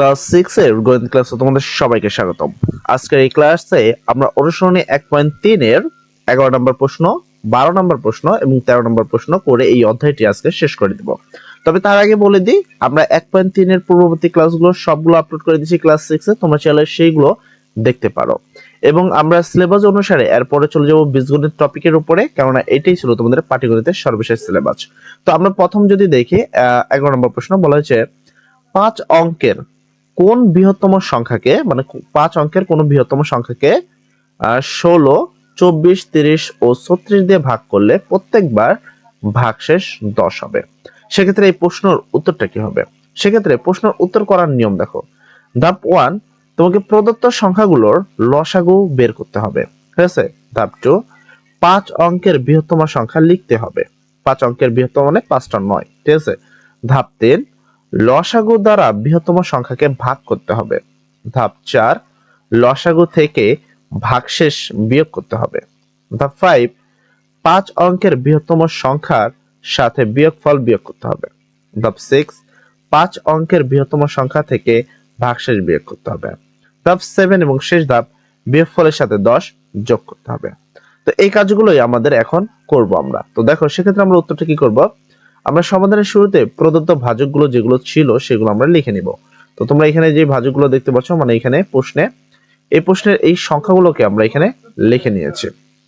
Class six এর গণিত ক্লাসে তোমাদের সবাইকে স্বাগতম। আজকের এই ক্লাসে আমরা অনুসরণে এক পয়েন্ট তিনের এগারো নম্বর প্রশ্ন, বারো নম্বর প্রশ্ন এবং তেরো নম্বর প্রশ্ন করে এই অধ্যায়টি আজকে শেষ করে দিব। তবে তার আগে বলে দিই, আমরা এক পয়েন্ট তিনের পূর্ববর্তী ক্লাসগুলো সবগুলো আপলোড করে দিচ্ছি ক্লাস সিক্সে তোমরা চাইলে সেইগুলো দেখতে পারো। এবং আমরা সিলেবাস অনুসারে এরপরে চলে যাব বীজগণিত টপিকের উপরে, কেননা এটাই ছিল তোমাদের পাটিগণিতের সর্বশেষ সিলেবাস তো আমরা প্রথম যদি দেখি এগারো নম্বর প্রশ্ন বলা হয়েছে, পাঁচ অঙ্কের কোন বৃহত্তম সংখ্যাকে মানে পাঁচ অঙ্কের কোন বৃহত্তম সংখ্যাকে ষোলো, চব্বিশ, তিরিশ ও ছত্রিশ দিয়ে ভাগ করলে প্রত্যেকবার ভাগশেষ দশ হবে। সেক্ষেত্রে এই প্রশ্নের উত্তরটা কি হবে? সেক্ষেত্রে প্রশ্নের উত্তর করার নিয়ম দেখো। ধাপ ওয়ান, তোমাকে প্রদত্ত সংখ্যাগুলোর লসাগু বের করতে হবে। ঠিক আছে? ধাপ টু, পাঁচ অঙ্কের বৃহত্তম সংখ্যা লিখতে হবে। পাঁচ অঙ্কের বৃহত্তম মানে পাঁচটা নয়। ঠিক আছে? ধাপ তিন লসাগু দ্বারা বৃহত্তম সংখ্যাকে ভাগ করতে হবে। ধাপ চার, লসাগু থেকে ভাগশেষ বিয়োগ করতে হবে। ধাপ ফাইভ পাঁচ অঙ্কের বৃহত্তম সংখ্যার সাথে বিয়োগফল বিয়োগ করতে হবে। ধাপ সিক্স পাঁচ অঙ্কের বৃহত্তম সংখ্যা থেকে ভাগশেষ বিয়োগ করতে হবে। ধাপ সেভেন এবং শেষ ধাপ বিয়োগফলের সাথে দশ যোগ করতে হবে। তো এই কাজগুলোই আমাদের এখন করব আমরা। তো দেখো, সেক্ষেত্রে আমরা উত্তরটা কি করব? আমরা সমাধানের শুরুতে প্রদত্ত ভাজকগুলো যেগুলো ছিল সেগুলো আমরা লিখে নিব। তো তোমরা এখানে যে ভাজকগুলো দেখতে পাচ্ছ মানে এখানে প্রশ্নে, এই প্রশ্নের এই সংখ্যাগুলোকে আমরা এখানে লিখে নিয়েছি।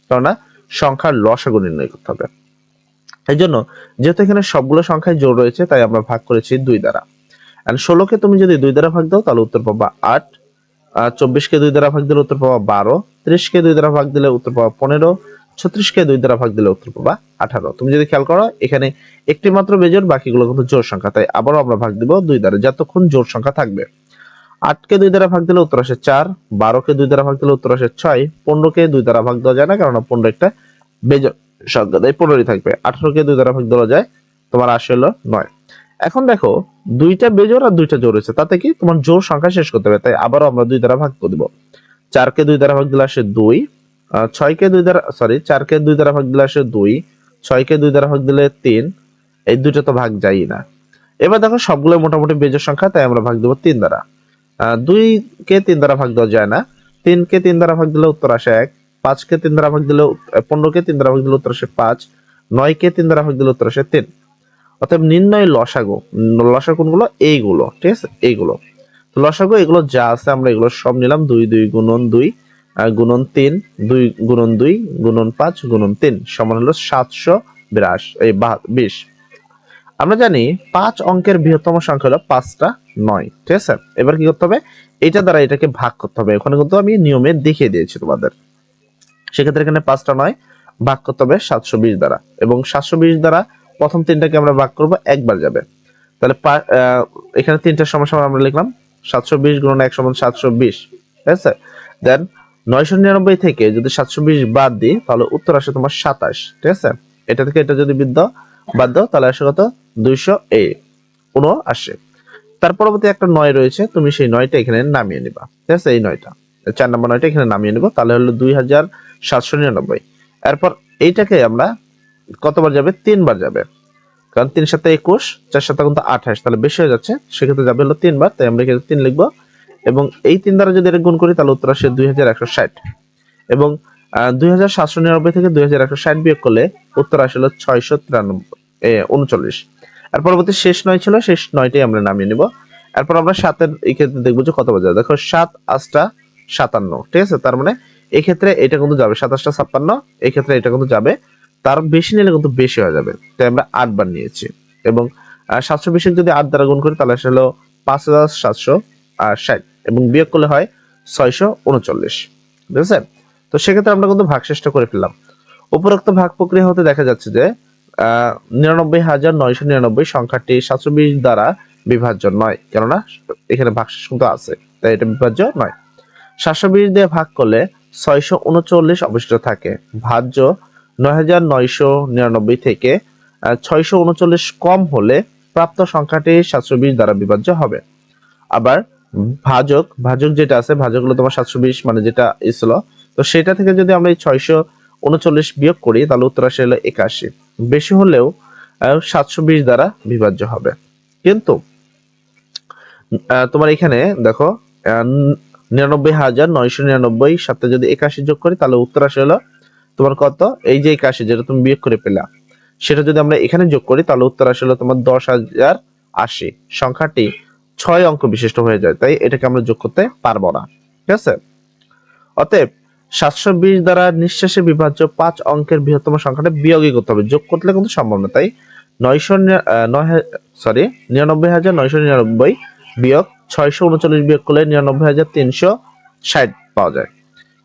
কেননা সংখ্যার লসাগু নির্ণয় করতে হবে। এই জন্য যেহেতু এখানে সবগুলো সংখ্যায় জোর রয়েছে, তাই আমরা ভাগ করেছি দুই দ্বারা। এন্ড ষোলোকে তুমি যদি দুই দ্বারা ভাগ দাও, তাহলে উত্তর পাবা আট। চব্বিশকে দুই দ্বারা ভাগ দিলে উত্তর পাবা বারো। ত্রিশকে দুই দ্বারা ভাগ দিলে উত্তর পাবা পনেরো। ছত্রিশকে দুই দ্বারা ভাগ দিলে উত্তর পাবা আঠারো। তুমি যদি খেয়াল করো, এখানে একটি মাত্র বেজোর বাকিগুলো কিন্তু জোর সংখ্যা, তাই আবারও আমরা ভাগ দিব দুই দ্বারা, যতক্ষণ জোর সংখ্যা থাকবে। আটকে দুই দ্বারা ভাগ দিলে উত্তর আসে চার, বারোকে দুই দ্বারা ভাগ দিলে উত্তর আসে ছয়, পনেরোকে দুই দ্বারা ভাগ দেওয়া যায় না কারণ পনেরো একটা বেজোর সংখ্যা, তাই পনেরোই থাকবে। আঠারোকে দুই দ্বারা ভাগ দেওয়া যায়, তোমার আসে হলো নয়। এখন দেখো, দুইটা বেজোর আর দুইটা জোর হয়েছে, তাতে কি তোমার জোর সংখ্যা শেষ করতে হবে, তাই আবারও আমরা দুই দ্বারা ভাগ করে দিব। চারকে দুই দ্বারা ভাগ দিলে আসে দুই ছয়কে দুই দ্বারা সরি চারকে দুই দ্বারা ভাগ দিলে আসে দুই ছয়কে দুই দ্বারা ভাগ দিলে তিন এই দুটো তো ভাগ যাই না। এবার দেখো সবগুলো মোটামুটি বেজোর সংখ্যা তাই আমরা ভাগ দেবো তিন দ্বারা। আহ, দুইকে তিন দ্বারা ভাগ দেওয়া যায় না। তিনকে তিন দ্বারা ভাগ দিলে উত্তর আসে এক পাঁচকে তিন দ্বারা ভাগ দিলে পনেরোকে তিন দ্বারা ভাগ দিলে উত্তর আসে পাঁচ নয়কে তিন দ্বারা ভাগ দিলে উত্তর আসে তিন। অতএব নির্ণয় লসাগু লসা কোনগুলো? এইগুলো ঠিক আছে? এইগুলো। লসাগু এগুলো যা আছে আমরা এগুলো সব নিলাম দুই দুই গুণন দুই গুণন তিন, দুই গুণন দুই, গুণন পাঁচ, গুণন তিন, সমান হলো সাতশো বিরাশ, এই বিশ। আমরা জানি পাঁচ অঙ্কের বৃহত্তম সংখ্যা হলো পাঁচটা নয়, ঠিক আছে? এবার কি করতে হবে? এটা দ্বারা এটাকে ভাগ করতে হবে। ওখানে কিন্তু আমি নিয়মে দেখিয়ে দিয়েছি তোমাদের। সেক্ষেত্রে এখানে পাঁচটা নয়, ভাগ করতে হবে সাতশো বিশ দ্বারা। এবং সাতশো বিশ দ্বারা প্রথম তিনটাকে আমরা ভাগ করব, একবার যাবে। তাহলে এখানে তিনটা সমস্যা আমরা লিখলাম, সাতশো বিশ গুণন এক সমান সাতশো বিশ, ঠিক আছে? দেন নয়শো নিরানব্বই থেকে যদি সাতশো বিশ বাদ দিই, তাহলে উত্তর আসে তোমার সাতাশ, ঠিক আছে? এটা থেকে এটা যদি বিদ্য বাদ দাও, তাহলে আসে কত? দুইশো এ। উনো আসে। তার পরবর্তী একটা নয় রয়েছে, তুমি সেই নয়টা এখানে নামিয়ে নিবা, ঠিক আছে? এই নয়টা। চার নম্বর নয়টা এখানে নামিয়ে নিব, তাহলে হলো দুই হাজার সাতশো নিরানব্বই। এরপর এইটাকে আমরা কতবার যাবে? তিনবার যাবে। কারণ তিন সাথে একুশ, চার সাথে কিন্তু আঠাশ, তাহলে বেশি হয়ে যাচ্ছে, সেক্ষেত্রে যাবে হলো তিনবার, তাই আমরা এখানে তিন লিখব এবং এই তিন দ্বারা যদি এটা গুণ করি, তাহলে উত্তর আসে দুই হাজার একশো ষাট। এবং দুই হাজার সাতশো নিরানব্বই থেকে দুই হাজার একশো ষাট বিয়োগ করলে উত্তর আসে হলো ছয়শো তিরানব্বই উনচল্লিশ। আর পরবর্তী শেষ নয় ছিল, শেষ নয়টাই আমরা নামিয়ে নিব। এরপর আমরা সাতের এই ক্ষেত্রে দেখব যে কত বাজে। দেখো সাত, আটটা, সাতান্ন, ঠিক আছে? তার মানে এই ক্ষেত্রে এটা কিন্তু যাবে সাতাশটা ছাপ্পান্ন এই ক্ষেত্রে এটা কিন্তু যাবে। তার বেশি নিলে কিন্তু বেশি হয়ে যাবে। তাই আমরা আট বার নিয়েছি। এবং সাতশো বিশ যদি আট দ্বারা গুণ করি, তাহলে আসলে পাঁচ হাজার সাতশো ষাট এবং বিয়োগ করলে হয় ছয়শো উনচল্লিশ। ঠিক আছে তো সেক্ষেত্রে আমরা কিন্তু ভাগ চেষ্টা করে ফেললাম। উপরোক্ত ভাগ প্রক্রিয়া হতে দেখা যাচ্ছে যে নিরানব্বই হাজার নয়শো নিরানব্বই সংখ্যাটি সাতশো বিশ দ্বারা বিভাজ্য নয়, কেননা এখানে ভাগশেষ কিন্তু আছে, তাই এটা বিভাজ্য নয়। সাতশো বিশ দিয়ে ভাগ করলে ছয়শো উনচল্লিশ অবশিষ্ট থাকে। ভাজ্য নয় হাজার নয়শো নিরানব্বই থেকে ছয়শো উনচল্লিশ কম হলে প্রাপ্ত সংখ্যাটি সাতশো বিশ দ্বারা বিভাজ্য হবে। আবার ভাজক ভাজক যেটা আছে ভাজক হলো তোমার সাতশো বিশ মানে যেটা ছিল তো সেটা থেকে যদি আমরা এই ছয়শো উনচল্লিশ বিয়োগ করি, তাহলে উত্তর আসে হলো একাশি। বেশি হলেও সাতশো বিশ দ্বারা বিভাজ্য হবে। কিন্তু তোমার এখানে দেখো নিরানব্বই হাজার নয়শো নিরানব্বই সাথে যদি একাশি যোগ করি, তাহলে উত্তর আসে হলো তোমার কত? এই যে একাশি, যেটা তুমি বিয়োগ করে পেলা। সেটা যদি আমরা এখানে যোগ করি, তাহলে উত্তর আসে হলো তোমার দশ হাজার আশি। সংখ্যাটি ছয় অঙ্ক বিশিষ্ট হয়ে যায়, তাই এটাকে আমরা যোগ করতে পারব না, ঠিক আছে? অতএব সাতশো বিশ দ্বারা নিঃশেষে বিভাজ্য পাঁচ অঙ্কের বৃহত্তম সংখ্যাটা বিয়োগই করতে হবে, যোগ করলে কিন্তু সম্ভব না, তাই নয়শো সরি নিরানব্বই হাজার নয়শো নিরানব্বই বিয়োগ ছয়শো উনচল্লিশ বিয়োগ করলে নিরানব্বই হাজার তিনশো ষাট পাওয়া যায়।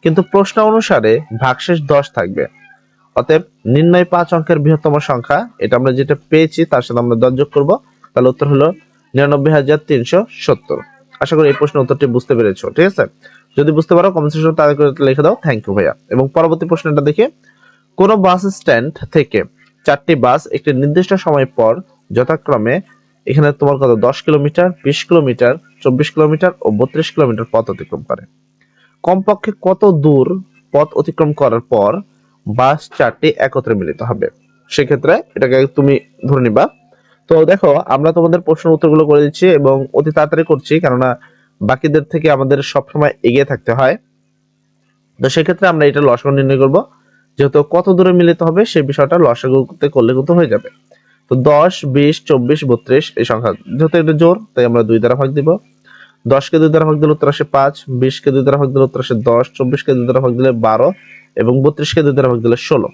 কিন্তু প্রশ্ন অনুসারে ভাগশেষ দশ থাকবে, অতএব নির্ণয় পাঁচ অঙ্কের বৃহত্তম সংখ্যা, এটা আমরা যেটা পেয়েছি তার সাথে আমরা দশ যোগ করব, তাহলে উত্তর হলো নিরানব্বই হাজার তিনশো সত্তর। আশা করি এই প্রশ্নের উত্তরটি বুঝতে পেরেছ, ঠিক আছে? যদি বুঝতে পারো কমেন্ট সেকশনে তাদের করে লিখে দাও থ্যাংক ইউ ভাইয়া। এবং পরবর্তী প্রশ্নটা দেখি, কোন বাস স্ট্যান্ড থেকে চারটি বাস একটি নির্দিষ্ট সময় পর যথাক্রমে এখানে তোমার কত? দশ কিলোমিটার, বিশ কিলোমিটার, চব্বিশ কিলোমিটার ও বত্রিশ কিলোমিটার পথ অতিক্রম করে। কমপক্ষে কত দূর পথ অতিক্রম করার পর বাস চারটি একত্রে মিলিত হবে? সেক্ষেত্রে এটাকে তুমি ধরে নিবা তো দেখো, আমরা তোমাদের প্রশ্ন উত্তরগুলো করে দিচ্ছি এবং অতি তাড়াতাড়ি করছি, কেননা বাকিদের থেকে আমাদের সবসময় এগিয়ে থাকতে হয়। তো সেক্ষেত্রে আমরা এটা লসাগু নির্ণয় করব, যেহেতু কত দূরে মিলিত হবে সেই বিষয়টা লসাগুতে করলে কিন্তু হয়ে যাবে। তো দশ, বিশ, চব্বিশ, বত্রিশ এই সংখ্যা, যেহেতু এটা জোর, তাই আমরা দুই দ্বারা ভাগ দিব। দশকে দুই দ্বারা ভাগ দিলে উত্তর আসে পাঁচ, বিশকে দুই দ্বারা ভাগ দিলে উত্তর আসে দশ, চব্বিশকে দুই দ্বারা ভাগ দিলে বারো, এবং বত্রিশকে দুই দ্বারা ভাগ দিলে ষোলো।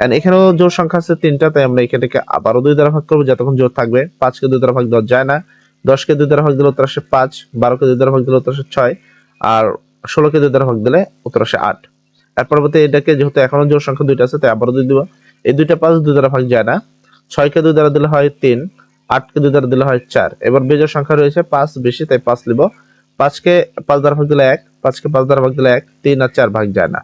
এন্ড এখানেও জোর সংখ্যা আছে তিনটা, তাই আমরা এখানটাকে আবারও দুই দ্বারা ভাগ করব। যতক্ষণ জোর থাকবে, পাঁচকে দুই দ্বারা ভাগ দেওয়া যায় না। দশকে দুই দ্বারা ভাগ দিলে উত্তর আসে পাঁচ, বারোকে দুই দ্বারা ভাগ দিলে উত্তর আসে ছয়, আর ষোলোকে দুই দ্বারা ভাগ দিলে উত্তর আসে আট। এর পরবর্তী এটাকে যেহেতু এখনও জোর সংখ্যা দুইটা আছে, তাই আবারও দুই দিব। এই দুইটা পাঁচ দুই দ্বারা ভাগ যায় না। ছয়কে দুই দ্বারা দিলে হয় তিন, আটকে দুই দ্বারা দিলে হয় চার। এবার বেজোর সংখ্যা রয়েছে পাঁচ বেশি, তাই পাঁচ লিব পাঁচকে পাঁচ দ্বারা ভাগ দিলে এক, পাঁচকে পাঁচ দ্বারা ভাগ দিলে এক, তিন আর চার ভাগ যায় না।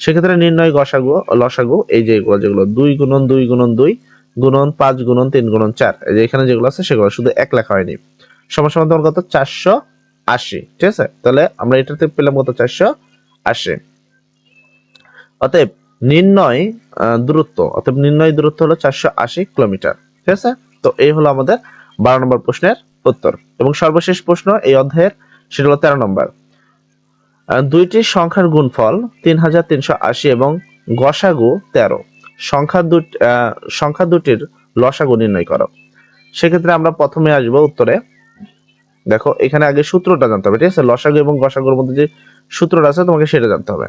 সেক্ষেত্রে নির্ণয় গসাগু, লসাগু, এই যে এগুলো যেগুলো, দুই গুণন দুই গুণন দুই, গুণন পাঁচ গুণন তিন গুণন চার, এই যে এখানে যেগুলো আছে সেগুলো শুধু এক লেখা হয়নি। সমস্যা তোমার কত? চারশো আশি, ঠিক আছে? তাহলে আমরা এটাতে পেলাম কত? চারশো আশি। অতএব নির্ণয় দূরত্ব, অতএব নির্ণয় দূরত্ব হলো চারশো আশি কিলোমিটার, ঠিক আছে? তো এই হলো আমাদের বারো নম্বর প্রশ্নের উত্তর। এবং সর্বশেষ প্রশ্ন এই অধ্যায়ের, সেটা হলো তেরো নম্বর। দুইটি সংখ্যার গুণফল তিন হাজার তিনশো আশি এবং গসাগু তেরো। সংখ্যা সংখ্যা দুটির লসাগু নির্ণয় করো। সেক্ষেত্রে আমরা প্রথমে আসব উত্তরে। দেখো, এখানে আগে সূত্রটা জানতে হবে, ঠিক আছে? লসাগু এবং গসাগুর মধ্যে যে সূত্রটা আছে, তোমাকে সেটা জানতে হবে।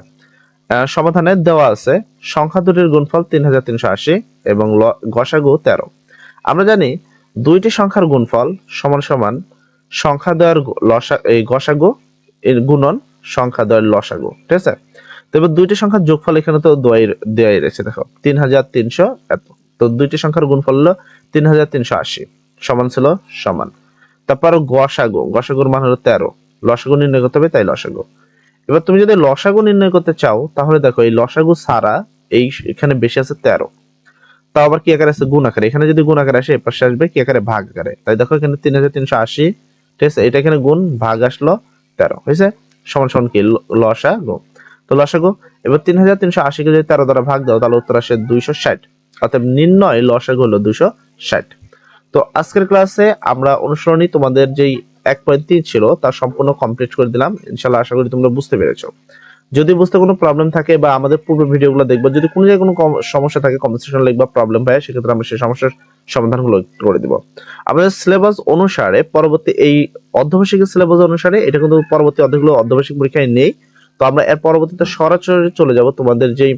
সমাধানে দেওয়া আছে, সংখ্যা দুটির গুণফল তিন হাজার তিনশো আশি এবং গসাগু তেরো। আমরা জানি দুইটি সংখ্যার গুণফল সমান সমান সংখ্যা দেওয়ার লসা এই গসাগু এর গুণন সংখ্যা দেওয়ার লসাগু, ঠিক আছে? তো এবার দুইটি সংখ্যার যোগফল এখানে তো দেওয়াই দেওয়াই রয়েছে, দেখো। তিন হাজার তিনশো এত। তো দুইটি সংখ্যার গুণফল হলো তিন হাজার তিনশো আশি, সমান ছিল সমান। তারপর গসাগু, গসাগুর মান হলো তেরো। লসাগু নির্ণয় করতে হবে, তাই লসাগু। এবার তুমি যদি লসাগু নির্ণয় করতে চাও, তাহলে দেখো, এই লসাগু ছাড়া এই এখানে বেশি আছে তেরো। তাও আবার কি আকারে আছে? গুণ আকারে। এখানে যদি গুণ আকারে আসে, এপাশে আসবে কি আকারে? ভাগ আকারে। তাই দেখো এখানে তিন হাজার তিনশো আশি, ঠিক আছে? এটা এখানে গুণ, ভাগ আসলো তেরো, হয়েছে? সমান সমান কি? লসা গো। তো লসাগু এবার তিন হাজার তিনশো আশি কে যদি তেরো দ্বারা ভাগ দাও, তাহলে উত্তর আসে দুইশো ষাট। অর্থাৎ নির্ণয় লসাগু হলো দুইশো ষাট। তো আজকের ক্লাসে আমরা অনুসরণী তোমাদের যেই এক পয়েন্ট তিন ছিল, তা সম্পূর্ণ কমপ্লিট করে দিলাম। ইনশাল্লাহ আশা করি তোমরা বুঝতে পেরেছ। যদি বুঝতে কোনো প্রবলেম থাকে বা আমাদের পূর্বের ভিডিওগুলো দেখবা, যদি কোনো জায়গায় কোনো সমস্যা থাকে কমেন্ট সেকশনে লিখবা প্রবলেম পায় সেক্ষেত্রে আমরা সেই সমস্যার সমাধানগুলো করে দিব। আমাদের সিলেবাস অনুসারে পরবর্তী এই অর্ধবার্ষিকের সিলেবাস অনুসারে, এটা কিন্তু পরবর্তী অধ্যায়গুলো অর্ধবার্ষিক পরীক্ষায় নেই। তো আমরা এর পরবর্তীতে সরাসরি চলে যাব তোমাদের যেই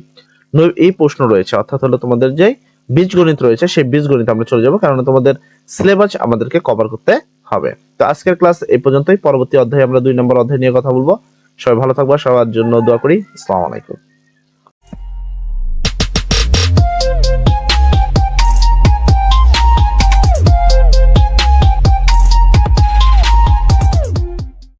এই প্রশ্ন রয়েছে, অর্থাৎ হলো তোমাদের যে বীজগণিত রয়েছে, সেই বীজগণিত আমরা চলে যাব, কারণ তোমাদের সিলেবাস আমাদেরকে কভার করতে হবে। তো আজকের ক্লাস এই পর্যন্তই, পরবর্তী অধ্যায়ে আমরা দুই নম্বর অধ্যায় নিয়ে কথা বলব। সবাই ভালো থাকবা সবার জন্য দোয়া করি। আসসালামু আলাইকুম।